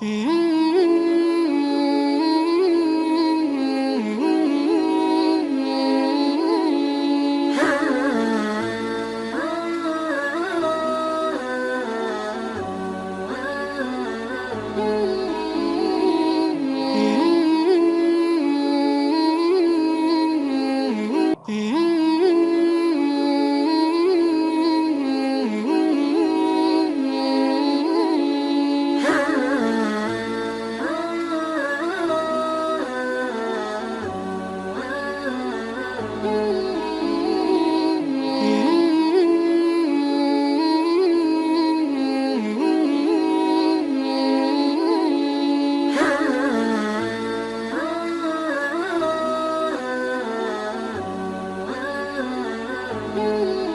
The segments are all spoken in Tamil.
Mm-hmm. you.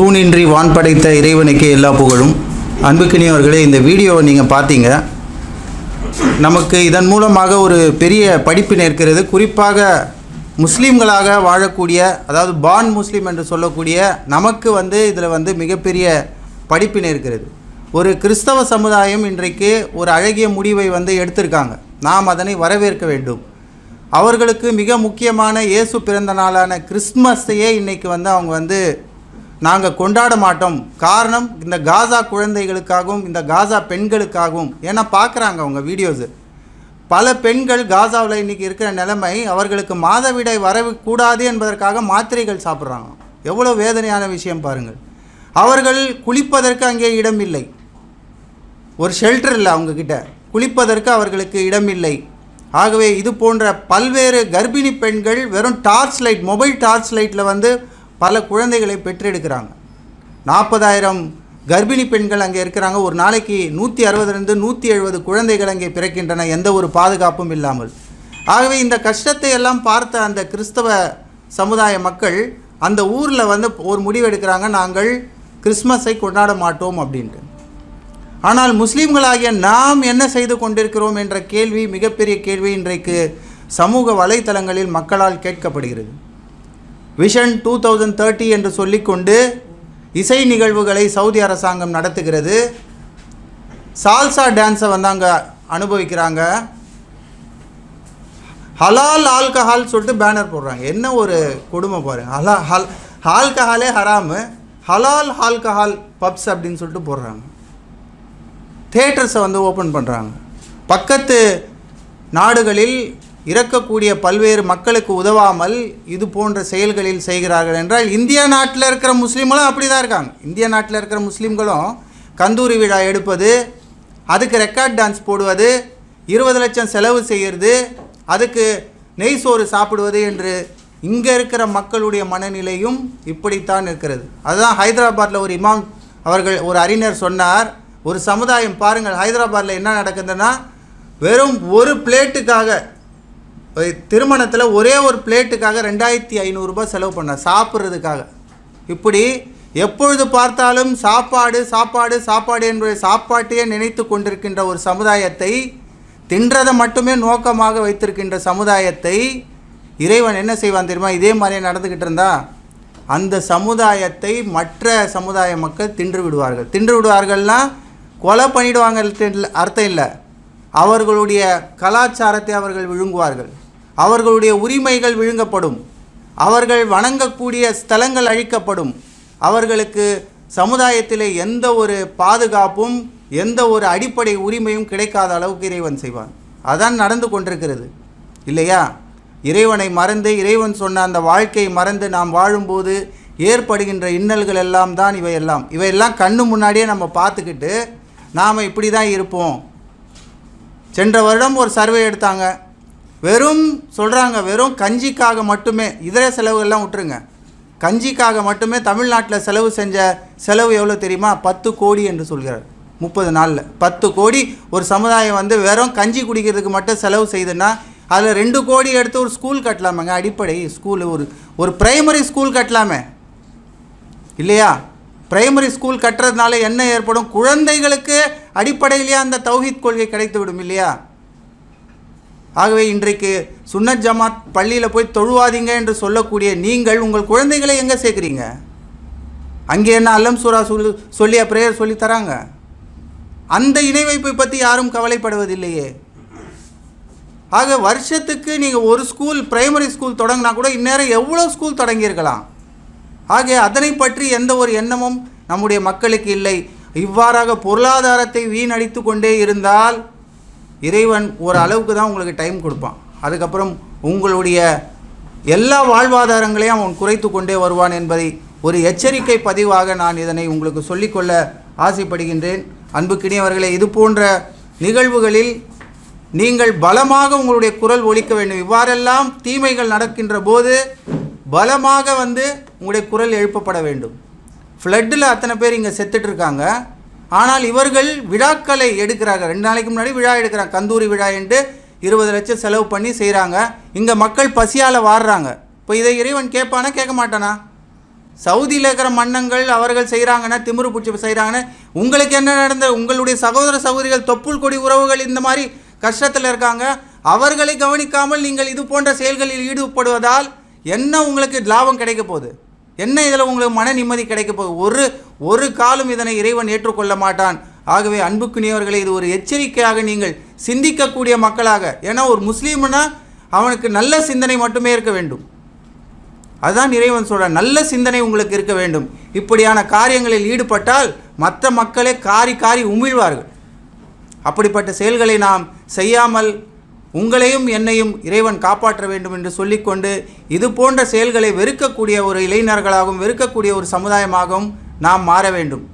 தூணின்றி வான் படைத்த இறைவனுக்கு எல்லா புகழும். அன்புக்கினியவர்களே இந்த வீடியோவை நீங்கள் பார்த்தீங்க. நமக்கு இதன் மூலமாக ஒரு பெரிய படிப்பினை இருக்கிறது குறிப்பாக முஸ்லீம்களாக வாழக்கூடிய அதாவது பான் முஸ்லீம் என்று சொல்லக்கூடிய நமக்கு வந்து இதில் வந்து மிகப்பெரிய படிப்பினை இருக்கிறது ஒரு கிறிஸ்தவ சமுதாயம் இன்றைக்கு ஒரு அழகிய முடிவை வந்து எடுத்திருக்காங்க. நாம் அதனை வரவேற்க வேண்டும். அவர்களுக்கு மிக முக்கியமான இயேசு பிறந்த நாளான கிறிஸ்மஸையே இன்றைக்கு வந்து அவங்க வந்து நாங்கள் கொண்டாட மாட்டோம். காரணம் இந்த காசா குழந்தைகளுக்காகவும் இந்த காசா பெண்களுக்காகவும். ஏன்னா பார்க்குறாங்க அவங்க வீடியோஸு. பல பெண்கள் காசாவில் இன்றைக்கி இருக்கிற நிலைமை அவர்களுக்கு மாதவிடை வரக்கூடாது என்பதற்காக மாத்திரைகள் சாப்பிட்றாங்க. எவ்வளோ வேதனையான விஷயம் பாருங்கள். அவர்கள் குளிப்பதற்கு அங்கே இடம் இல்லை ஒரு ஷெல்டர் இல்லை அவங்கக்கிட்ட குளிப்பதற்கு அவர்களுக்கு இடமில்லை. ஆகவே இது போன்ற பல்வேறு கர்ப்பிணி பெண்கள் வெறும் டார்ச் லைட் மொபைல் டார்ச் லைட்டில் வந்து பல குழந்தைகளை பெற்றெடுக்கிறாங்க. நாற்பதாயிரம் கர்ப்பிணி பெண்கள் அங்கே இருக்கிறாங்க. ஒரு நாளைக்கு நூற்றி அறுபதுலேருந்து நூற்றி எழுபது குழந்தைகள் அங்கே பிறக்கின்றன. எந்த ஒரு பாதுகாப்பும் இல்லாமல். ஆகவே இந்த கஷ்டத்தை எல்லாம் பார்த்த அந்த கிறிஸ்தவ சமுதாய மக்கள் அந்த ஊரில் வந்து ஒரு முடிவெடுக்கிறாங்க நாங்கள் கிறிஸ்மஸை கொண்டாட மாட்டோம் அப்படின்ட்டு. ஆனால் முஸ்லீம்களாகிய நாம் என்ன செய்து கொண்டிருக்கிறோம் என்ற கேள்வி மிகப்பெரிய கேள்வி இன்றைக்கு சமூக வலைத்தளங்களில் மக்களால் கேட்கப்படுகிறது. விஷன் டூ தௌசண்ட் தேர்ட்டி என்று சொல்லிக்கொண்டு இசை நிகழ்வுகளை சவுதி அரசாங்கம் நடத்துகிறது. சால்சா டான்ஸை வந்து அங்கே அனுபவிக்கிறாங்க. ஹலால் ஆல்கஹால் சொல்லிட்டு பேனர் போடுறாங்க. என்ன ஒரு கொடுமை பாருங்க ஹலா ஹல் ஆல்கஹாலே ஹராமு ஹலால் ஆல்கஹால் பப்ஸ் அப்படின்னு சொல்லிட்டு போடுறாங்க. தேட்டர்ஸை வந்து ஓப்பன் பண்ணுறாங்க பக்கத்து நாடுகளில் இறக்கக்கூடிய பல்வேறு மக்களுக்கு உதவாமல் இது போன்ற செயல்களில் செய்கிறார்கள் என்றால் இந்தியா நாட்டில் இருக்கிற முஸ்லீம்களும் அப்படி தான் இருக்காங்க. இந்திய நாட்டில் இருக்கிற முஸ்லீம்களும் கந்தூரி விழா எடுப்பது அதுக்கு ரெக்கார்ட் டான்ஸ் போடுவது இருபது லட்சம் செலவு செய்கிறது அதுக்கு நெய் சோறு சாப்பிடுவது என்று இங்கே இருக்கிற மக்களுடைய மனநிலையும் இப்படித்தான் இருக்கிறது. அதுதான் ஹைதராபாத்தில் ஒரு இமாம் அவர்கள் ஒரு அறிஞர் சொன்னார். ஒரு சமுதாயம் பாருங்கள் ஹைதராபாத்தில் என்ன நடக்குதுன்னா வெறும் ஒரு பிளேட்டுக்காக திருமணத்தில் ஒரே ஒரு பிளேட்டுக்காக ரெண்டாயிரத்தி ஐநூறுரூபா செலவு பண்ணார் சாப்பிட்றதுக்காக. இப்படி எப்பொழுது பார்த்தாலும் சாப்பாடு சாப்பாடு சாப்பாடு என்பதை சாப்பாட்டையே நினைத்து கொண்டிருக்கின்ற ஒரு சமுதாயத்தை தின்றதை மட்டுமே நோக்கமாக வைத்திருக்கின்ற சமுதாயத்தை இறைவன் என்ன செய்வான் தெரியுமா? இதே மாதிரியே நடந்துக்கிட்டு இருந்தா அந்த சமுதாயத்தை மற்ற சமுதாய மக்கள் தின்று விடுவார்கள். தின்று விடுவார்கள்னா கொலை பண்ணிடுவாங்க அர்த்தம் இல்லை. அவர்களுடைய கலாச்சாரத்தை அவர்கள் விழுங்குவார்கள். அவர்களுடைய உரிமைகள் விழுங்கப்படும். அவர்கள் வணங்கக்கூடிய ஸ்தலங்கள் அழிக்கப்படும். அவர்களுக்கு சமுதாயத்தில் எந்த ஒரு பாதுகாப்பும் எந்த ஒரு அடிப்படை உரிமையும் கிடைக்காத அளவுக்கு இறைவன் செய்வான். அதான் நடந்து கொண்டிருக்கிறது. இல்லையா? இறைவனை மறந்து இறைவன் சொன்ன அந்த வாழ்க்கையை மறந்து நாம் வாழும்போது ஏற்படுகின்ற இன்னல்கள் எல்லாம் தான் இவையெல்லாம். இவையெல்லாம் கண்ணு முன்னாடியே நம்ம பார்த்துக்கிட்டு நாம் இப்படி தான் இருப்போம். சென்ற வருடம் ஒரு சர்வே எடுத்தாங்க. வெறும் சொல்கிறாங்க வெறும் கஞ்சிக்காக மட்டுமே இதர செலவுகள்லாம் விட்டுருங்க. கஞ்சிக்காக மட்டுமே தமிழ்நாட்டில் செலவு செஞ்ச செலவு எவ்வளோ தெரியுமா? பத்து கோடி என்று சொல்கிறார். முப்பது நாளில். பத்து கோடி ஒரு சமுதாயம் வந்து வெறும் கஞ்சி குடிக்கிறதுக்கு மட்டும் செலவு செய்துன்னா அதில் ரெண்டு கோடி எடுத்து ஒரு ஸ்கூல் கட்டலாமாங்க? அடிப்படை ஸ்கூலு ஒரு ஒரு பிரைமரி ஸ்கூல் கட்டலாமே. இல்லையா? பிரைமரி ஸ்கூல் கட்டுறதுனால என்ன ஏற்படும்? குழந்தைகளுக்கு அடிப்படையிலேயே அந்த தௌஹீத் கொள்கை கிடைத்து விடும் இல்லையா? ஆகவே இன்றைக்கு சுன்னத் ஜமாத் பள்ளியில் போய் தொழுவாதீங்க என்று சொல்லக்கூடிய நீங்கள் உங்கள் குழந்தைகளை எங்கே சேர்க்குறீங்க? அங்கே என்ன அல்லம் சூரா சொல்லி சொல்லிய பிரேயர் சொல்லி தராங்க? அந்த இணை வைப்பை பற்றி யாரும் கவலைப்படுவதில்லையே. ஆக வருஷத்துக்கு நீங்கள் ஒரு ஸ்கூல் பிரைமரி ஸ்கூல் தொடங்கினா கூட இந்நேரம் எவ்வளோ ஸ்கூல் தொடங்கியிருக்கலாம்? ஆக அதனை பற்றி எந்த ஒரு எண்ணமும் நம்முடைய மக்களுக்கு இல்லை. இவ்வாறாக பொருளாதாரத்தை வீணடித்து கொண்டே இருந்தால் இறைவன் ஒரு அளவுக்கு தான் உங்களுக்கு டைம் கொடுப்பான். அதுக்கப்புறம் உங்களுடைய எல்லா வாழ்வாதாரங்களையும் அவன் குறைத்து கொண்டே வருவான் என்பதை ஒரு எச்சரிக்கை பதிவாக நான் இதனை உங்களுக்கு சொல்லிக்கொள்ள ஆசைப்படுகின்றேன். அன்புக்கினியவர்களே இது போன்ற நிகழ்வுகளில் நீங்கள் பலமாக உங்களுடைய குரல் ஒழிக்க வேண்டும். இவ்வாறெல்லாம் தீமைகள் நடக்கின்ற போது பலமாக வந்து உங்களுடைய குரல் எழுப்பப்பட வேண்டும். ஃப்ளட்டில் அத்தனை பேர் இங்கே செத்துட்ருக்காங்க ஆனால் இவர்கள் விழாக்களை எடுக்கிறாங்க. ரெண்டு நாளைக்கு முன்னாடி விழா எடுக்கிறாங்க. கந்தூரி விழா என்று இருபது லட்சம் செலவு பண்ணி செய்கிறாங்க இங்கே மக்கள் பசியால் வாடுறாங்க இப்போ இதை இறைவன் கேட்பானா? கேட்க மாட்டானா? சவுதியில் இருக்கிற மன்னங்கள் அவர்கள் செய்கிறாங்கன்னா திமுரு பிடிச்சி செய்கிறாங்கன்னா உங்களுக்கு என்ன நடந்த? உங்களுடைய சகோதர சகோதரிகள் தொப்புள் கொடி உறவுகள் இந்த மாதிரி கஷ்டத்தில் இருக்காங்க. அவர்களை கவனிக்காமல் நீங்கள் இது போன்ற செயல்களில் ஈடுபடுவதால் என்ன உங்களுக்கு லாபம் கிடைக்க போகுது? என்ன இதில் உங்களுக்கு மன நிம்மதி கிடைக்க போகுது? ஒரு ஒரு காலம் இதனை இறைவன் ஏற்றுக்கொள்ள மாட்டான். ஆகவே அன்புக்குரியவர்களை இது ஒரு எச்சரிக்கையாக நீங்கள் சிந்திக்கக்கூடிய மக்களாக ஏன்னா ஒரு முஸ்லீம்னா அவனுக்கு நல்ல சிந்தனை மட்டுமே இருக்க வேண்டும். அதுதான் இறைவன் சொல்கிற நல்ல சிந்தனை உங்களுக்கு இருக்க வேண்டும். இப்படியான காரியங்களில் ஈடுபட்டால் மற்ற மக்களே காரி காரி உமிழ்வார்கள். அப்படிப்பட்ட செயல்களை நாம் செய்யாமல் உங்களையும் என்னையும் இறைவன் காப்பாற்ற வேண்டும் என்று சொல்லிக்கொண்டு இது போன்ற செயல்களை வெறுக்கக்கூடிய ஒரு இளைஞர்களாகவும் வெறுக்கக்கூடிய ஒரு சமுதாயமாகவும் நாம் மாற வேண்டும்.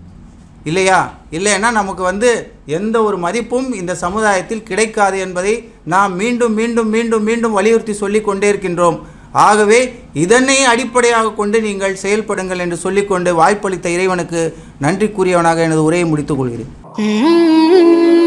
இல்லையா? இல்லைன்னா நமக்கு வந்து எந்த ஒரு மதிப்பும் இந்த சமுதாயத்தில் கிடைக்காது என்பதை நாம் மீண்டும் மீண்டும் மீண்டும் மீண்டும் வலியுறுத்தி சொல்லிக்கொண்டே இருக்கின்றோம். ஆகவே இதனை அடிப்படையாக கொண்டு நீங்கள் செயல்படுங்கள் என்று சொல்லிக்கொண்டு வாய்ப்பளித்த இறைவனுக்கு நன்றி கூறியவனாக எனது உரையை முடித்துக் கொள்கிறேன்.